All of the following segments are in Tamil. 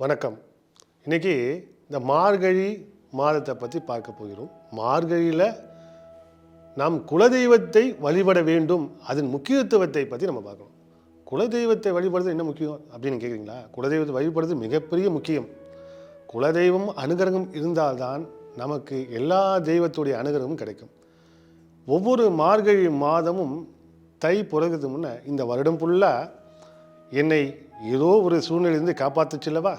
வணக்கம். இன்னைக்கு இந்த மார்கழி மாதத்தை பற்றி பார்க்க போகிறோம். மார்கழியில் நாம் குலதெய்வத்தை வழிபட வேண்டும். அதன் முக்கியத்துவத்தை பற்றி நம்ம பார்க்கணும். குலதெய்வத்தை வழிபடுறது என்ன முக்கியம் அப்படின்னு கேட்குறீங்களா குலதெய்வத்தை வழிபடுறது மிகப்பெரிய முக்கியம். குலதெய்வம் அனுகிரகம் இருந்தால்தான் நமக்கு எல்லா தெய்வத்துடைய அனுகிரகமும் கிடைக்கும். ஒவ்வொரு மார்கழி மாதமும் தை பிறகுது முன்ன இந்த வருடம் ஃபுல்லாக என்னை ஏதோ ஒரு சூழ்நிலையிலிருந்து காப்பாற்றுச்சுல்லவா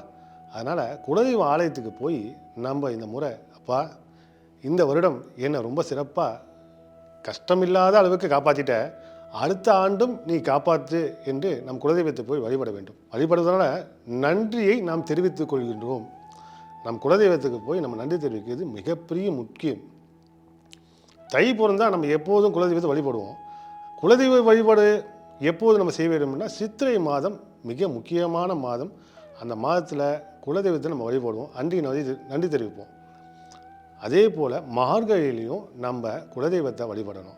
அதனால் குலதெய்வ ஆலயத்துக்கு போய் நம்ம இந்த முறை அப்பா இந்த வருடம் என்னை ரொம்ப சிறப்பாக கஷ்டமில்லாத அளவுக்கு காப்பாற்றிட்ட அடுத்த ஆண்டும் நீ காப்பாற்று என்று நம் குலதெய்வத்தை போய் வழிபட வேண்டும். வழிபடுவதனால நன்றியை நாம் தெரிவித்துக் கொள்கின்றோம். நம் குலதெய்வத்துக்கு போய் நம்ம நன்றி தெரிவிக்கிறது மிகப்பெரிய முக்கியம். தை பிறந்தால் நம்ம எப்போதும் குலதெய்வத்தை வழிபடுவோம். குலதெய்வ வழிபாடு எப்போது நம்ம செய்ய வேண்டும்னா சித்திரை மாதம் மிக முக்கியமான மாதம். அந்த மாதத்தில் குலதெய்வத்தை நம்ம வழிபடுவோம். அன்றைக்கு நன்றி நன்றி தெரிவிப்போம். அதே போல் மார்கழியிலையும் நம்ம குலதெய்வத்தை வழிபடணும்.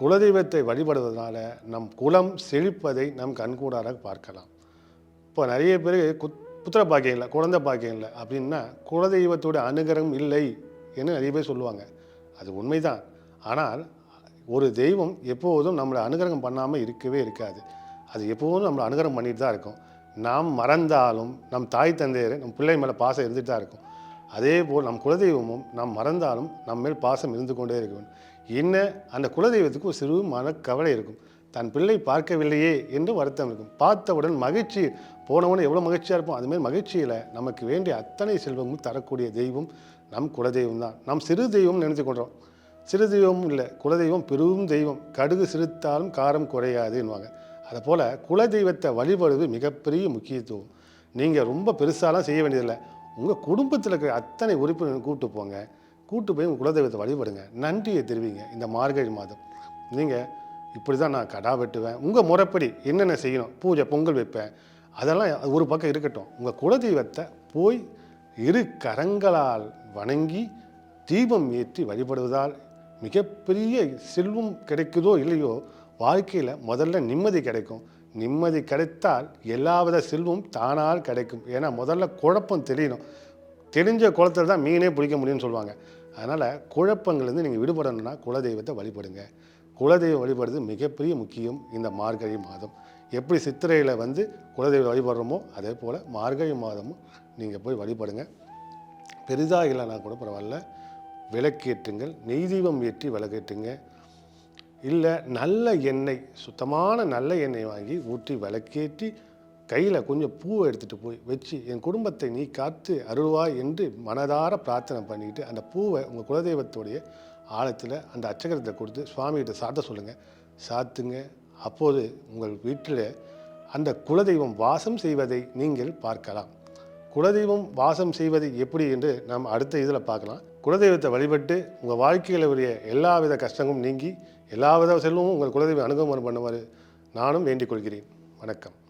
குலதெய்வத்தை வழிபடுவதனால நம் குலம் செழிப்பதை நம் கண்கூடாக பார்க்கலாம். இப்போ நிறைய பேர் குத் புத்திர பாக்கியம் இல்லை குழந்தை பாக்கியம் இல்லை அப்படின்னா குலதெய்வத்தோட அனுகிரகம் இல்லை என்று நிறைய பேர் சொல்லுவாங்க. அது உண்மைதான். ஆனால் ஒரு தெய்வம் எப்போதும் நம்மளை அனுகிரகம் பண்ணாமல் இருக்கவே இருக்காது. அது எப்போதும் நம்மளை அனுகிரகம் பண்ணிட்டு தான் இருக்கும். நாம் மறந்தாலும் நம் தாய் தந்தையர் நம் பிள்ளை மேலே பாசம் இருந்துட்டு தான் இருக்கும். அதே போல் நம் குலதெய்வமும் நாம் மறந்தாலும் நம்ம மேல் பாசம் இருந்து கொண்டே இருக்க வேண்டும் என்ன? அந்த குலதெய்வத்துக்கு ஒரு சிறு மனக்கவலை இருக்கும். தன் பிள்ளை பார்க்கவில்லையே என்று வருத்தம் இருக்கும். பார்த்தவுடன் மகிழ்ச்சி போனவனே எவ்வளோ மகிழ்ச்சியாக இருப்போம். அதுமாரி மகிழ்ச்சியில் நமக்கு வேண்டிய அத்தனை செல்வமும் தரக்கூடிய தெய்வம் நம் குலதெய்வம் தான். நாம் சிறு தெய்வம் நினைத்து கொண்டோம் சிறு தெய்வம் இல்லை குலதெய்வம் பெரும் தெய்வம். கடுகு சிறுத்தாலும் காரம் குறையாதுன்னுவாங்க அதை போல் குலதெய்வத்தை வழிபடுவது மிகப்பெரிய முக்கியத்துவம். நீங்கள் ரொம்ப பெருசாலாம் செய்ய வேண்டியதில்லை. உங்கள் குடும்பத்தில் இருக்கிற அத்தனை உறுப்பினர்கள் கூப்பிட்டு போங்க. கூட்டு போய் உங்கள் குலதெய்வத்தை வழிபடுங்க. நன்றியை தெரிவிங்க. இந்த மார்கழி மாதம். நீங்கள் இப்படி தான் நான் கடா வெட்டுவேன். உங்கள் முறைப்படி என்னென்ன செய்யணும்? பூஜை பொங்கல் வைப்பேன். அதெல்லாம் ஒரு பக்கம் இருக்கட்டும். உங்கள் குலதெய்வத்தை போய் இரு கரங்களால் வணங்கி தீபம் ஏற்றி வழிபடுவதால் மிகப்பெரிய செல்வம் கிடைக்குதோ இல்லையோ வாழ்க்கையில் முதல்ல நிம்மதி கிடைக்கும். நிம்மதி கிடைத்தால் எல்லாவித செல்வம் தானால் கிடைக்கும். ஏன்னா முதல்ல குழப்பம் தெரியணும். தெரிஞ்ச குளத்தில் தான் மீனே பிடிக்க முடியும்னு சொல்லுவாங்க. அதனால் குழப்பங்கள்லேருந்து நீங்கள் விடுபடணும்னா குலதெய்வத்தை வழிபடுங்க. குலதெய்வம் வழிபடுறது மிகப்பெரிய முக்கியம். இந்த மார்கழி மாதம். எப்படி சித்திரையில் வந்து குலதெய்வம் வழிபடுறோமோ அதே போல் மார்கழி மாதமும் நீங்கள் போய் வழிபடுங்க. பெரிதாக இல்லைனா கூட பரவாயில்ல. விளக்கேற்றுங்கள் நெய் தீபம் ஏற்றி விளக்கேற்றுங்க. இல்லை நல்ல எண்ணெய் சுத்தமான நல்ல எண்ணெய் வாங்கி ஊற்றி விளக்கேற்றி கையில் கொஞ்சம் பூவை எடுத்துகிட்டு போய் வச்சு என் குடும்பத்தை நீ காத்து அருள்வாய் என்று மனதார பிரார்த்தனை பண்ணிக்கிட்டு அந்த பூவை உங்கள் குலதெய்வத்துடைய ஆழத்தில் அந்த அச்சகரத்தை கொடுத்து சுவாமிகிட்ட சாத்த சொல்லுங்கள் சாத்துங்க. அப்போது உங்கள் வீட்டில் அந்த குலதெய்வம் வாசம் செய்வதை நீங்கள் பார்க்கலாம். குலதெய்வம் வாசம் செய்வது எப்படி என்று நாம் அடுத்த இதில் பார்க்கலாம். குலதெய்வத்தை வழிபட்டு உங்கள் வாழ்க்கையில் உரிய எல்லாவித கஷ்டங்களும் நீங்கி எல்லாவித செல்வமும் உங்கள் குலதெய்வம் அனுகமனம் பண்ணுவார் நானும் வேண்டிக் கொள்கிறேன். வணக்கம்.